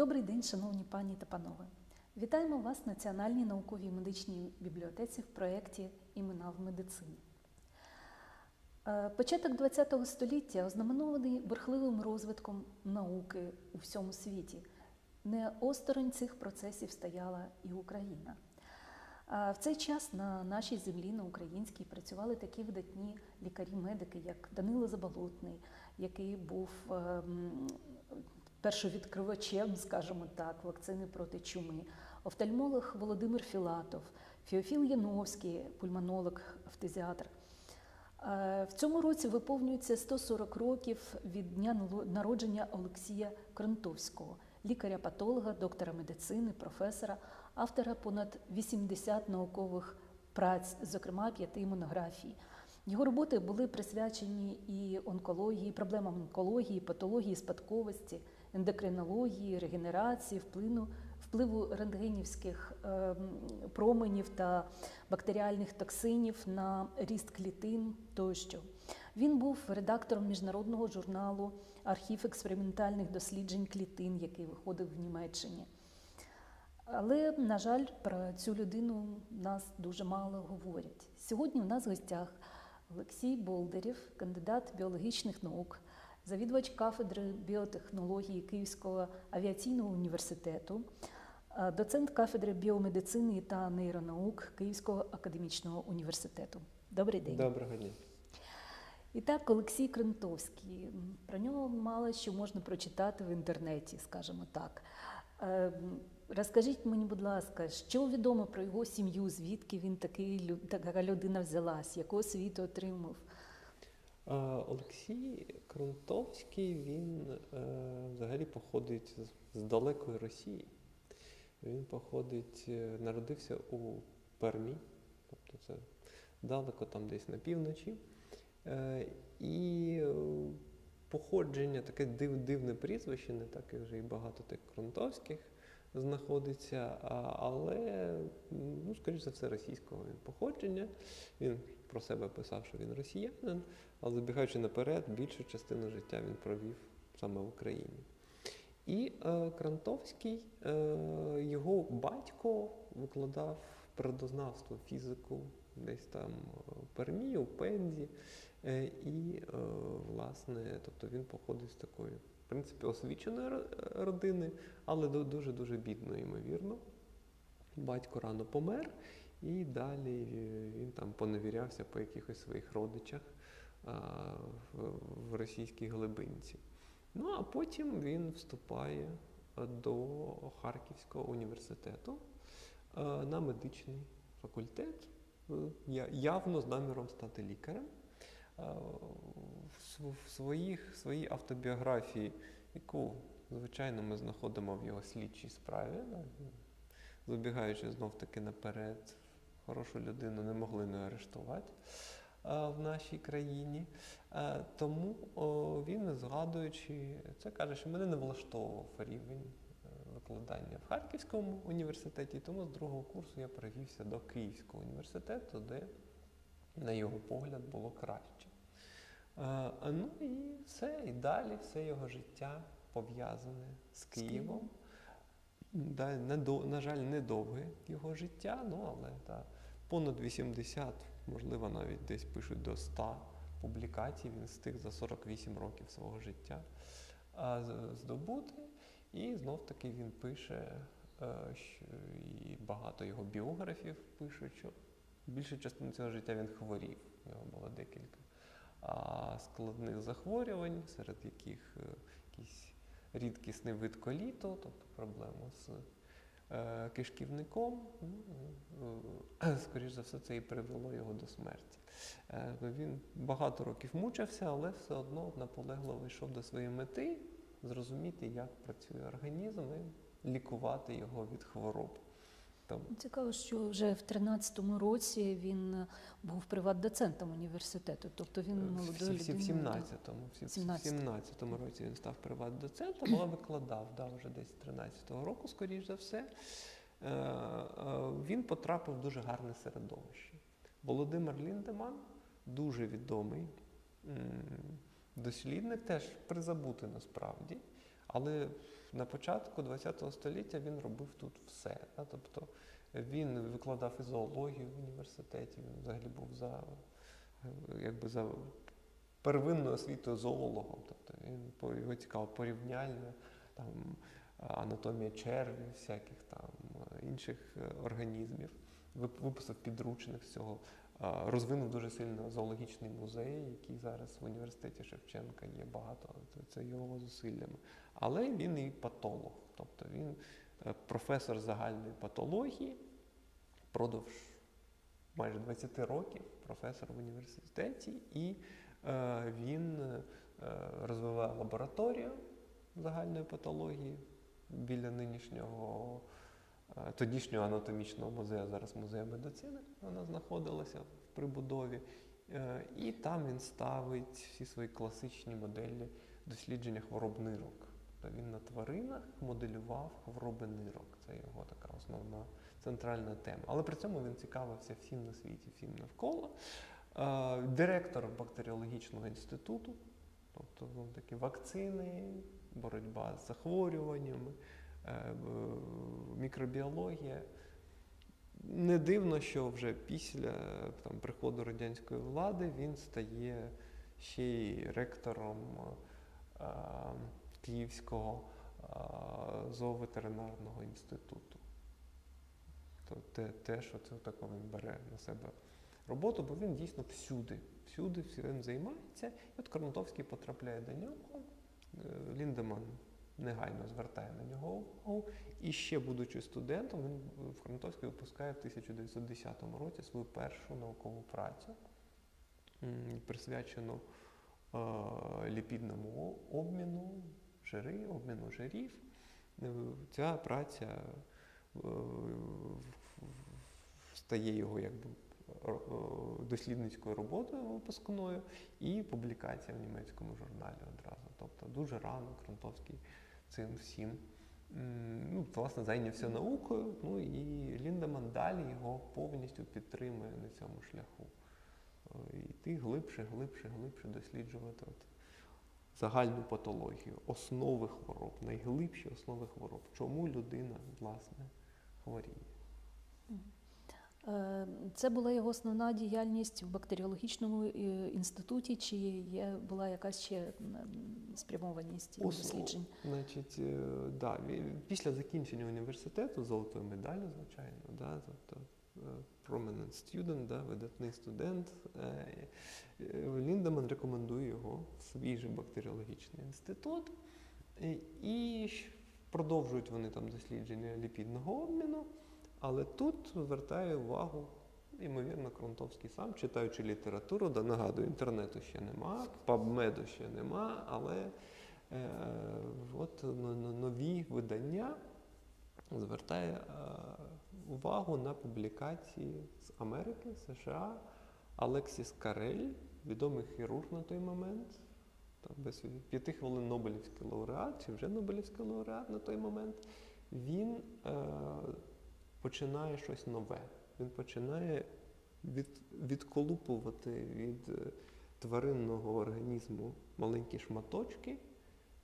Добрий день, шановні пані та панове. Вітаємо вас в Національній науковій медичній бібліотеці в проєкті Імена в медицині. Е, Початок ХХ століття ознаменований бурхливим розвитком науки у всьому світі. Не осторонь цих процесів стояла і Україна. В цей час на нашій землі, на українській, працювали такі видатні лікарі-медики, як Данило Заболотний, який був ем, першовідкривачем, скажімо так, вакцини проти чуми, офтальмолог Володимир Філатов, Феофіл Яновський, пульмонолог, фтизіатр. Е, В цьому році виповнюється 140 років від дня народження Олексія Кронтовського, лікаря-патолога, доктора медицини, професора, автора понад 80 наукових праць, зокрема п'яти монографій. Його роботи були присвячені і онкології, проблемам онкології, патології спадковості, ендокринології, регенерації, впливу, впливу рентгенівських ем, променів та бактеріальних токсинів на ріст клітин тощо. Він був редактором міжнародного журналу Архів експериментальних досліджень клітин, який виходив в Німеччині. Але, на жаль, про цю людину нас дуже мало говорять. Сьогодні у нас в гостях Олексій Болдерів, кандидат біологічних наук, завідувач кафедри біотехнології Київського авіаційного університету, е, доцент кафедри біомедицини та нейронаук Київського академічного університету. Добрий день. Доброго дня. І так, Олексій Крентовський. Про нього мало що можна прочитати в інтернеті, скажімо так. Е, Розкажіть мені, будь ласка, що відомо про його сім'ю, звідки він такий, така людина взялась, яку освіту отримав? Олексій Крунтовський, він е, взагалі походить з, далекої Росії. Він походить, е, народився у Пермі, тобто це далеко там десь на півночі. Е, і походження, таке див, дивне прізвище, не так як вже і багато тих Крунтовських знаходиться, але, скоріш за все, російського він походження. Він про себе писав, що він росіянин, але забігаючи наперед, більшу частину життя він провів саме в Україні. І е, Крантовський, е, його батько викладав природознавство, фізику десь там е, Пермі, у Пензі. Е, і, е, власне, тобто він походить з такої, в принципі, освіченої родини, але дуже-дуже бідної, ймовірно. Батько рано помер, і далі е, він там поневірявся по якихось своїх родичах в, російській глибинці. Ну а потім він вступає е, до Харківського університету е, на медичний факультет, явно з наміром стати лікарем. В своїх, своїй автобіографії, яку, звичайно, ми знаходимо в його слідчій справі, забігаючи знов таки наперед, хорошу людину не могли не арештувати а, в нашій країні. Е, Тому він, згадуючи це, каже, що мене не влаштовував рівень е, викладання в Харківському університеті, тому з другого курсу я перевівся до Київського університету, де, на його погляд, було краще. Е, а Ну і все, і далі все його життя пов'язане з Києвом. Да, не до, на жаль, недовге його життя, ну але та, понад 80, можливо, навіть десь пишуть до 100 публікацій він встиг за 48 років свого життя а, здобути. І знов таки він пише, е, що і багато його біографів пишуть, що більшу частину цього життя він хворів. У нього було декілька складних захворювань, серед яких е, якийсь рідкісний вид коліту, тобто проблему з е, кишківником. Ну, е, Скоріш за все, це і привело його до смерті. Е, Він багато років мучився, але все одно наполегливо йшов до своєї мети зрозуміти, як працює організм і лікувати його від хвороб. Тому Цікаво, що вже в 13-му році він був приват-доцентом університету, тобто він молодою всі в 17-му, в 17-му. 17-му році він став приват-доцентом, але викладав да, вже десь 13-го року, скоріш за все. Е, е, Він потрапив в дуже гарне середовище. Володимир Ліндеман, дуже відомий дослідник, теж призабутий насправді, але на початку ХХ століття він робив тут все. Да? Тобто він викладав і зоологію в університеті, він взагалі був за, якби за первинною освітою зоологом. Тобто він його цікаво порівняльне, там, анатомія червів, всяких там інших е, організмів. Виписав підручник з цього. Розвинув дуже сильно зоологічний музей, який зараз в університеті Шевченка є багато. Це, його зусиллями. Але він і патолог, тобто він е, професор загальної патології, продовж майже 20 років професор в університеті, і е, він е, розвиває лабораторію загальної патології біля нинішнього тодішнього анатомічного музею, зараз музею медицини. Вона знаходилася в прибудові. Е, І там він ставить всі свої класичні моделі дослідження хвороб нирок. Він на тваринах моделював хвороби нирок. Це його така основна центральна тема. Але при цьому він цікавився всім на світі, всім навколо. Е, Директор бактеріологічного інституту, тобто ну, такі вакцини, боротьба з захворюваннями, е, мікробіологія. Не дивно, що вже після там, приходу радянської влади він стає ще й ректором е, Київського е, зооветеринарного інституту. То те, те, що це тако він бере на себе роботу, бо він дійсно всюди, всюди всім займається. І от Корнатовський потрапляє до нього. е, Ліндеман негайно звертає на нього увагу. І ще, будучи студентом, він в Корнатовській випускає в 1910 році свою першу наукову працю, присвячену е, ліпідному обміну, жири, обміну жирів. Е, Ця праця е, стає його якби е, дослідницькою роботою випускною і публікація в німецькому журналі одразу. Тобто дуже рано Кронтовський цим всім ну, власне, зайнявся наукою. Ну і Ліндеман далі його повністю підтримує на цьому шляху. Йти глибше, глибше, глибше досліджувати от загальну патологію, основи хвороб, найглибші основи хвороб. Чому людина, власне, хворіє? Е, Це була його основна діяльність в бактеріологічному е, інституті, чи є була якась ще спрямованість Основ- досліджень? Значить, е, да, після закінчення університету, золотою медаллю, звичайно, да, тобто prominent student, да, видатний студент, Ліндеман рекомендує його в свій же бактеріологічний інститут. І продовжують вони там дослідження ліпідного обміну, але тут звертає увагу, ймовірно, Кронтовський сам, читаючи літературу, да, нагадую, інтернету ще нема, пабмеду ще нема, але е, от но- но- нові видання звертає е, увагу на публікації з Америки, США, Алексіс Карель, відомий хірург на той момент. Там без п'яти хвилин Нобелівський лауреат, чи вже Нобелівський лауреат на той момент, він е, починає щось нове. Він починає від, відколупувати від е, тваринного організму маленькі шматочки,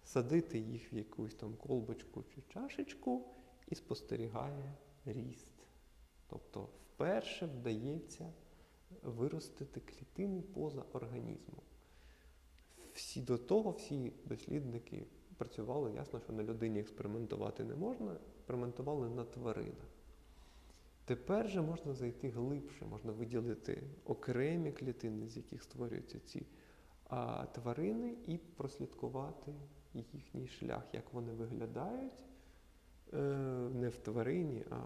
садити їх в якусь там колбочку чи чашечку і спостерігає ріст. Тобто вперше вдається виростити клітини поза організмом. Всі до того всі дослідники працювали, ясно, що на людині експериментувати не можна, експериментували на тваринах. Тепер же можна зайти глибше, можна виділити окремі клітини, з яких створюються ці а, тварини, і прослідкувати їхній шлях, як вони виглядають е, не в тварині, а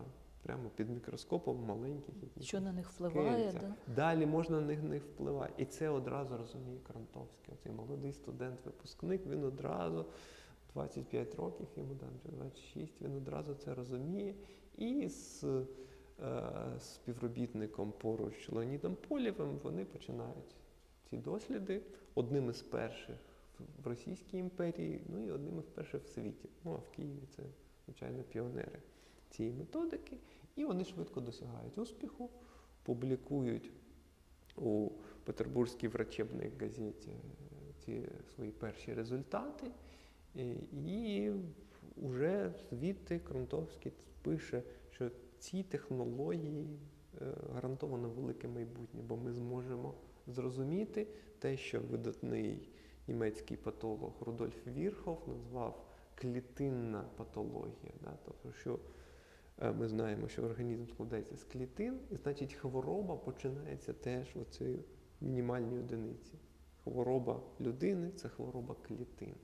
прямо під мікроскопом маленьких Що на них впливає? Да? Далі можна на них не впливати. І це одразу розуміє Крантовський. Оцей молодий студент-випускник, він одразу 25 років, йому там чи 26, він одразу це розуміє. І з співробітником поруч Леонідом Полєвим вони починають ці досліди одним із перших в Російській імперії, ну і одним із перших в світі. Ну а в Києві це, звичайно, піонери цієї методики. І вони швидко досягають успіху, публікують у Петербурзькій врачебній газеті е, ці свої перші результати. І- уже звідти Крунтовський пише, що ці технології е, гарантовано велике майбутнє, бо ми зможемо зрозуміти те, що видатний німецький патолог Рудольф Вірхов назвав клітинна патологія. Да? Тобто, що е, ми знаємо, що організм складається з клітин, і значить хвороба починається теж в оцій мінімальній одиниці. Хвороба людини це хвороба клітин.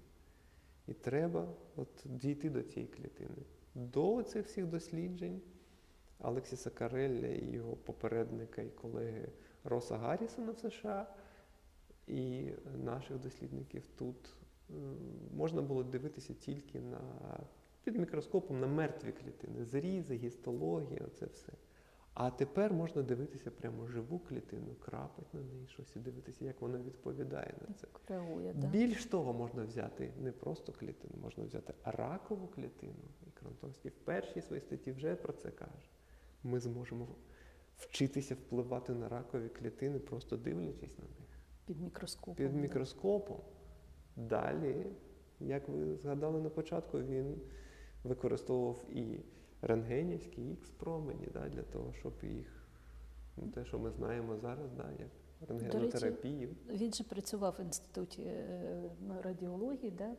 І треба от дійти до цієї клітини. До цих всіх досліджень Алексіса Карелля і його попередника і колеги Роса Гаррісона в США і наших дослідників тут е, можна було дивитися тільки на, під мікроскопом на мертві клітини, зрізи, гістологія, оце все. А тепер можна дивитися прямо живу клітину, крапати на неї щось і дивитися, як вона відповідає на це. Реагує, да. Більш того, можна взяти не просто клітину, можна взяти ракову клітину. І Крантовський в першій своїй статті вже про це каже. Ми зможемо вчитися впливати на ракові клітини, просто дивлячись на них Під мікроскопом. під мікроскопом. Далі, як ви згадали на початку, він використовував і рентгенівські ікс промені да, для того, щоб їх, те, що ми знаємо зараз, да, як рентгенотерапію. Він же працював в інституті е, радіології, да?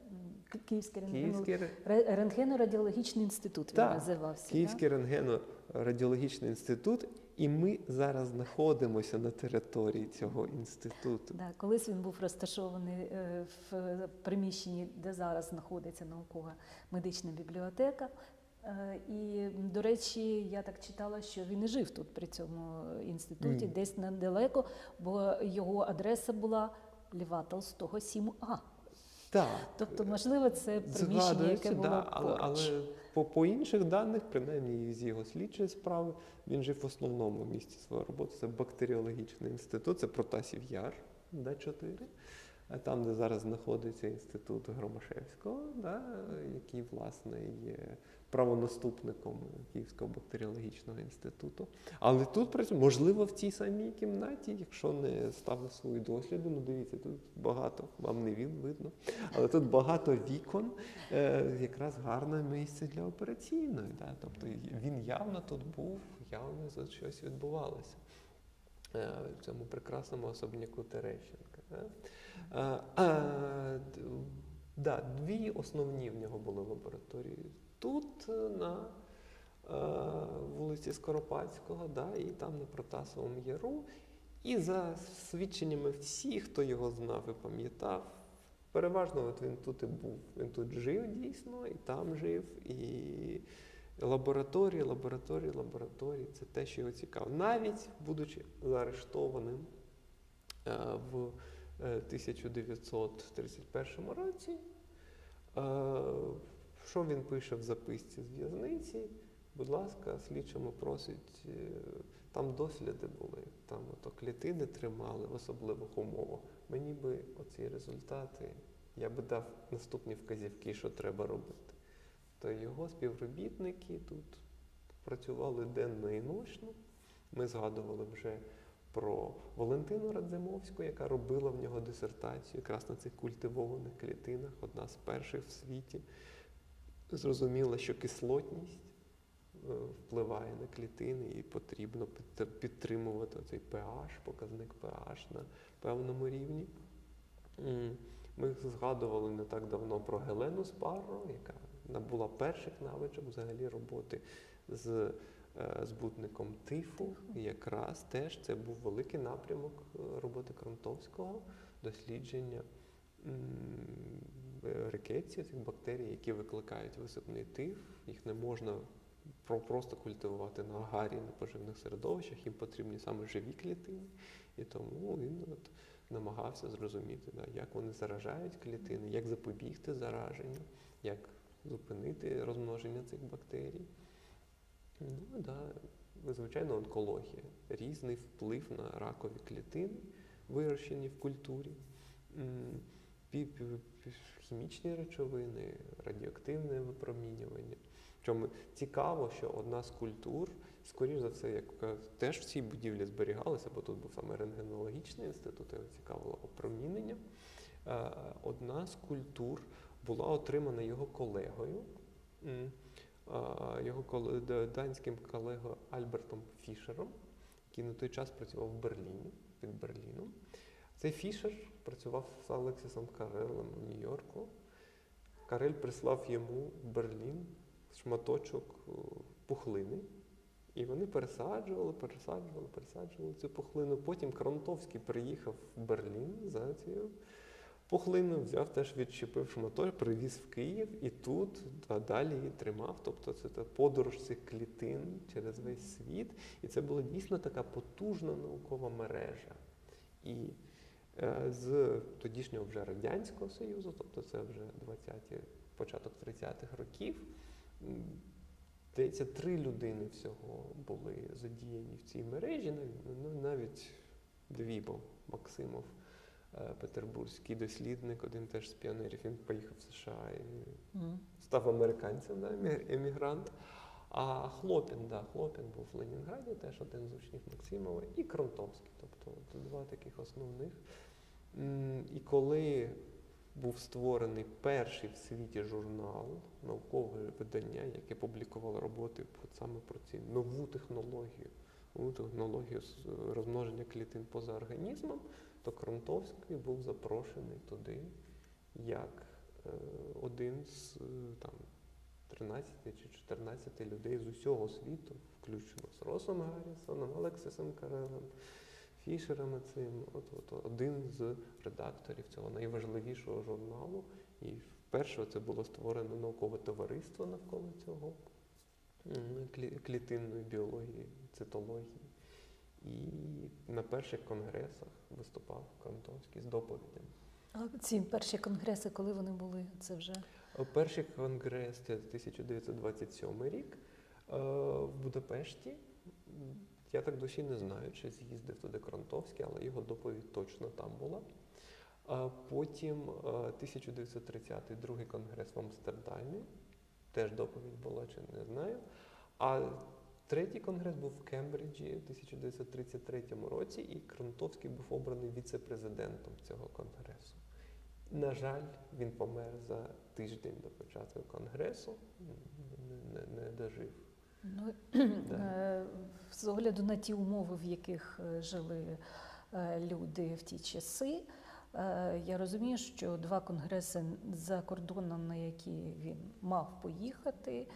Київський Київський, ре- Ре- рентгено-радіологічний інститут він Так, називався. Київський рентгено-радіологічний інститут, і ми зараз знаходимося на території цього інституту. Да? Да, колись він був розташований е, в приміщенні, де зараз знаходиться наукова медична бібліотека. Е, І, до речі, я так читала, що він і жив тут при цьому інституті, Ні. десь недалеко, бо його адреса була Льва Толстого 7А. Так. Тобто, можливо, це приміщення, Згадується, яке було да, але, поруч. але по, по інших даних, принаймні з його слідчої справи, він жив в основному місці своєї роботи. Це бактеріологічний інститут, це Протасів Яр, Д4. А Там, де зараз знаходиться інститут Громашевського, да, який, власне, є правонаступником Київського бактеріологічного інституту. Але тут працює, можливо, в цій самій кімнаті, якщо не ставили свої досліди, ну дивіться, тут багато, вам не він видно, але тут багато вікон, е, якраз гарне місце для операційної. Да? Тобто він явно тут був, явно тут щось відбувалося. Е, В цьому прекрасному особняку Терещенка. Е, е, да, дві основні в нього були лабораторії. Тут е, на е, вулиці Скоропадського, да, і там на Протасовому Яру. І за свідченнями всіх, хто його знав і пам'ятав, переважно от він тут і був. Він тут жив дійсно, і там жив, і лабораторії, лабораторії, лабораторії це те, що його цікаво. Навіть будучи заарештованим е, в е, 1931 році, що він пише в записці з в'язниці? Будь ласка, слідчому просить, е, там досліди були, там ото клітини тримали в особливих умовах. Мені би оці результати, я би дав наступні вказівки, що треба робити. То його співробітники тут працювали денно і ночно. Ми згадували вже про Валентину Радзимовську, яка робила в нього дисертацію якраз на цих культивованих клітинах, одна з перших в світі. Зрозуміла, що кислотність е, впливає на клітини і потрібно підтримувати цей pH, показник pH на певному рівні. Ми згадували не так давно про Гелену Спарро, яка набула перших навичок взагалі роботи з е, збутником тифу. Якраз теж це був великий напрямок е, роботи Кронтовського, дослідження е, цих бактерій, які викликають висипний тиф. Їх не можна просто культивувати на агарі, на поживних середовищах, їм потрібні саме живі клітини. І тому він от намагався зрозуміти, да, як вони заражають клітини, як запобігти зараженню, як зупинити розмноження цих бактерій. Ну, да, звичайно, онкологія. Різний вплив на ракові клітини, вирощені в культурі, хімічні речовини, радіоактивне випромінювання. Чому цікаво, що одна з культур, скоріш за все, як теж в цій будівлі зберігалася, бо тут був саме рентгенологічний інститут, його цікавило опромінення. Е, Одна з культур була отримана його колегою його данським колегою Альбертом Фішером, який на той час працював в Берліні, під Берліном. Цей Фішер працював з Алексісом Карелем в Нью-Йорку. Карель прислав йому в Берлін шматочок пухлини. І вони пересаджували, пересаджували, пересаджували цю пухлину. Потім Кронтовський приїхав в Берлін за цією пухлиною, взяв теж відчепив шматок, привіз в Київ і тут а далі її тримав. Тобто це та подорож цих клітин через весь світ. І це була дійсно така потужна наукова мережа. І е, з тодішнього вже Радянського Союзу, тобто це вже 20-ті, початок 30-х років. Здається, три людини всього були задіяні в цій мережі, ну, навіть дві, бо Максимов, е, петербурзький дослідник, один теж з піонерів, він поїхав в США і став американцем, да, емі- емігрант. А Хлопін, да, Хлопін був в Ленінграді, теж один з учнів Максимова, і Кронтовський, тобто от два таких основних. І коли був створений перший в світі журнал, наукове видання, яке публікувало роботи саме про ці нову технологію, нову технологію розмноження клітин поза організмом, то Кронтовський був запрошений туди як е, один з е, там 13 чи 14 людей з усього світу, включно з Росом Гаррісоном, Алексисом Карелем, Фішером цим, от, от один з редакторів цього найважливішого журналу. І вперше це було створено наукове товариство навколо цього клітинної біології, цитології. І на перших конгресах виступав Кантовський з доповідями. А ці перші конгреси, коли вони були, це вже Перший конгрес це 1927 рік е, в Будапешті. Я так досі не знаю, чи з'їздив туди Кронтовський, але його доповідь точно там була. А Потім е, 1930 другий конгрес в Амстердамі. Теж доповідь була, чи не знаю. А третій конгрес був в Кембриджі в 1933 році, і Кронтовський був обраний віце-президентом цього конгресу. На жаль, він помер за тиждень до початку конгресу, не, не, не дожив. ну, Да. е, з огляду на ті умови, в яких е, жили е, люди в ті часи. Я розумію, що два конгреси за кордоном, на які він мав поїхати,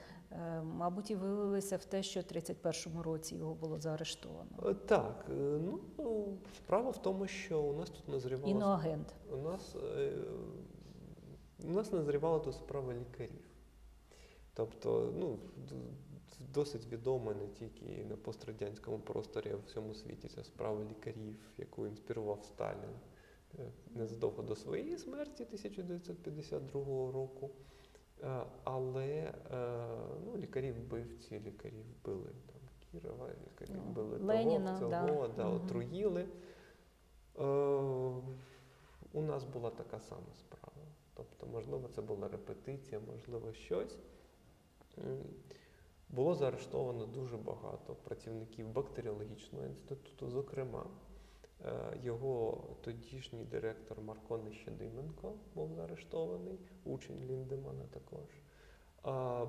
мабуть, і вилилися в те, що в 31-му році його було заарештовано. Е, Так, е, ну справа в тому, що у нас тут назрівала Іноагент. у нас, е, у нас назрівала тут справа лікарів. Тобто, ну, досить відома не тільки на пострадянському просторі, а в всьому світі ця справа лікарів, яку інспірував Сталін е, незадовго до своєї смерті 1952 року. Е, Але е, ну, лікарів вбивці, лікарів вбили там Кірова, лікарів Ну, вбили Леніна, того, цього, да, Мгм. отруїли. Е, у нас була така сама справа. Тобто, можливо, це була репетиція, можливо, щось. Було заарештовано дуже багато працівників бактеріологічного інституту, зокрема, його тодішній директор Марко Нещадименко був заарештований, учень Ліндемана також.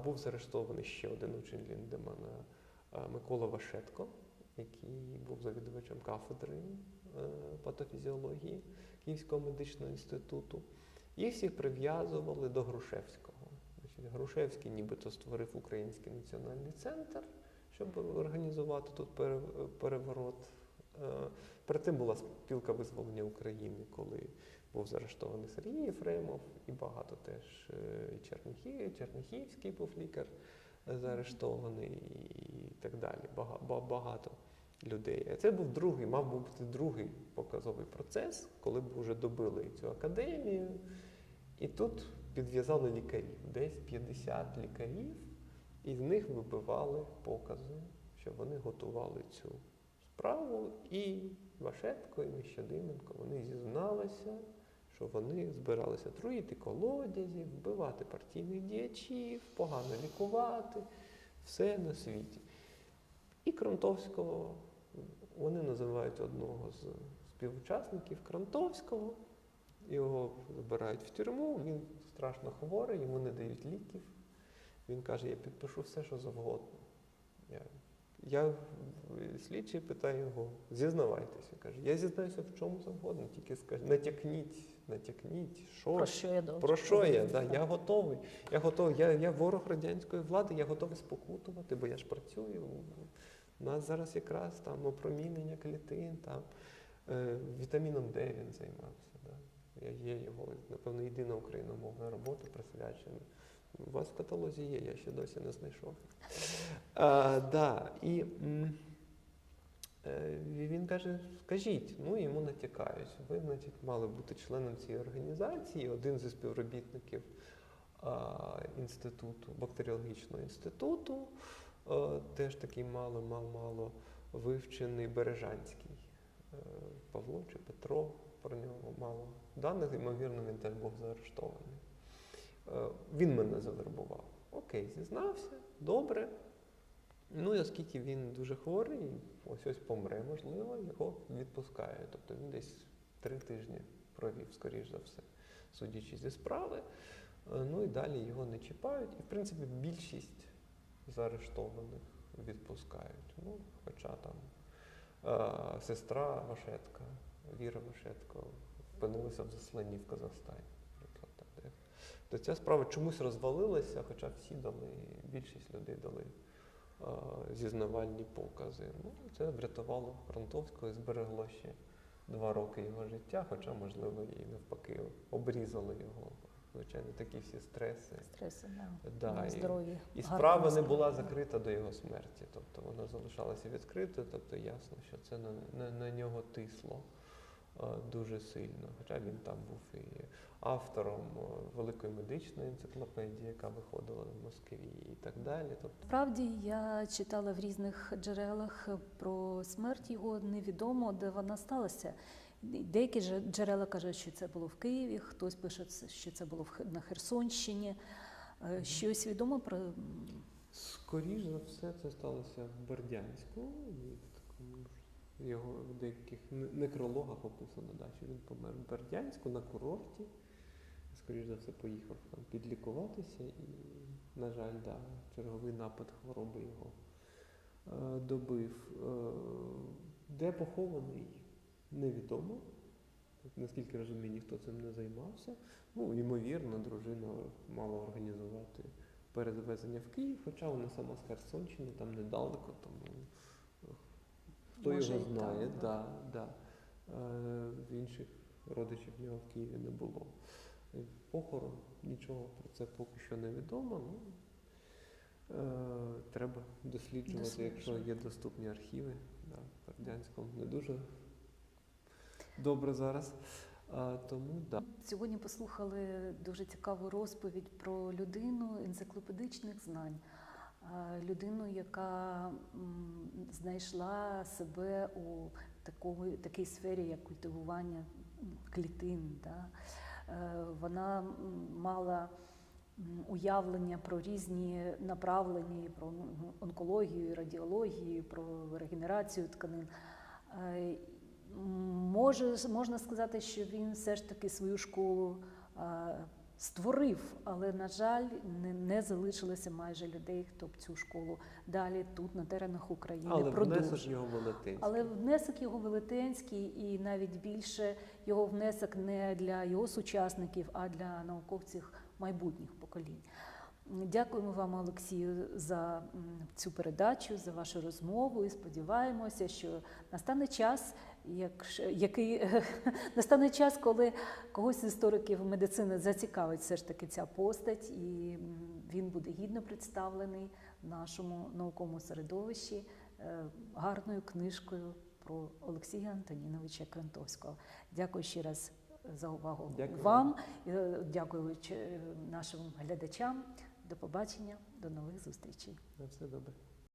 Був заарештований ще один учень Ліндемана е, Микола Вашетко, який був завідувачем кафедри е, патофізіології Київського медичного інституту. Їх всіх прив'язували до Грушевського. Грушевський нібито створив Український національний центр, щоб організувати тут пере- переворот. Е, Перед тим була спілка визволення України, коли був заарештований Сергій Єфремов, і багато теж е, і Черніхів, Черніхівський був лікар е, заарештований і так далі. Багато людей. Це був другий, мав бути другий показовий процес, коли б вже добили цю академію. І тут підв'язали лікарів, десь 50 лікарів, і з них вибивали покази, що вони готували цю справу. І Вашетко, і Нещадименко вони зізналися, що вони збиралися труїти колодязі, вбивати партійних діячів, погано лікувати, все на світі. І Кронтовського вони називають одного з співучасників Кронтовського. Його забирають в тюрму, він страшно хворий, йому не дають ліків. Він каже, я підпишу все, що завгодно. Я, я слідчий питає його, зізнавайтеся. Каже, я зізнаюся в чому завгодно, тільки скажіть, натякніть, натякніть, що, Про що я про що я? Да, я готовий. Я готовий. Я, я ворог радянської влади, я готовий спокутувати, бо я ж працюю. У нас зараз якраз там опромінення клітин, там е, вітаміном Д він займався. Да. Я є його, напевно, єдина україномовна робота присвячена. У вас в каталозі є, я ще досі не знайшов. А, да, і е, він каже: скажіть, ну йому натякають. Ви, значить, мали бути членом цієї організації, один зі співробітників а, інституту, бактеріологічного інституту, е, теж такий мало-мало вивчений Бережанський. Е, Павло чи Петро, про нього мало даних, ймовірно, він теж був заарештований. Е, Він мене завербував. Окей, зізнався, добре. Ну і оскільки він дуже хворий, ось ось помре, можливо, його відпускають. Тобто він десь три тижні провів, скоріш за все, судячи зі справи. Е, Ну і далі його не чіпають. І, в принципі, більшість заарештованих відпускають. Ну, хоча там е, сестра Вашетка, Віра Вашетко, опинилася в засланні в Казахстані. То ця справа чомусь розвалилася, хоча всі дали, більшість людей дали е, зізнавальні покази. Ну, це врятувало Фронтовського і зберегло ще два роки його життя, хоча, можливо, і навпаки обрізали його. Звичайно, такі всі стреси. Стреси, да. Да, і- здоров'я. І гарного справа не була закрита до його смерті, тобто вона залишалася відкритою, тобто ясно, що це на, на, на нього тисло дуже сильно. Хоча він там був і автором е, великої медичної енциклопедії, яка виходила в Москві, і так далі. Тобто, Справді я читала в різних джерелах про смерть його. Невідомо, де вона сталася. Деякі джерела кажуть, що це було в Києві, хтось пише, що це було на Херсонщині. Е, Щось відомо про м, скоріш за все, це сталося в Бердянську. І в такому його в деяких некрологах описано, да, що він помер в Бердянську на курорті. Скоріш за все, поїхав там підлікуватися і, на жаль, да, черговий напад хвороби його е, добив. Е, де похований, невідомо. Наскільки розумію, ніхто цим не займався. Ну, ймовірно, дружина мала організувати перевезення в Київ, хоча вона сама з Херсонщини, там недалеко, тому хто Може, його знає, так, да, да. Е, в інших родичів в нього в Києві не було. Похорон, нічого про це поки що не відомо. Ну, е, треба досліджувати, якщо є доступні архіви. Да, в Бердянському не дуже добре зараз. А, тому да. Сьогодні послухали дуже цікаву розповідь про людину енциклопедичних знань, людину, яка знайшла себе у такому, такій сфері, як культивування клітин. Да? Е, Вона мала уявлення про різні направлення, про ну, онкологію, радіологію, про регенерацію тканин. Е, Може, можна сказати, що він все ж таки свою школу а, створив, але, на жаль, не, не залишилося майже людей, хто б цю школу далі тут, на теренах України, Але продовжив. внесок його велетенський. Але внесок його велетенський і навіть більше його внесок не для його сучасників, а для науковців майбутніх поколінь. Дякуємо вам, Олексію, за цю передачу, за вашу розмову. І сподіваємося, що настане час, як, який настане час, коли когось з істориків медицини зацікавить все ж таки ця постать, і він буде гідно представлений в нашому науковому середовищі е, гарною книжкою про Олексія Антоніновича Крентовського. Дякую ще раз за увагу Дякую вам. Е, Дякую нашим глядачам. До побачення, до нових зустрічей. На все добре.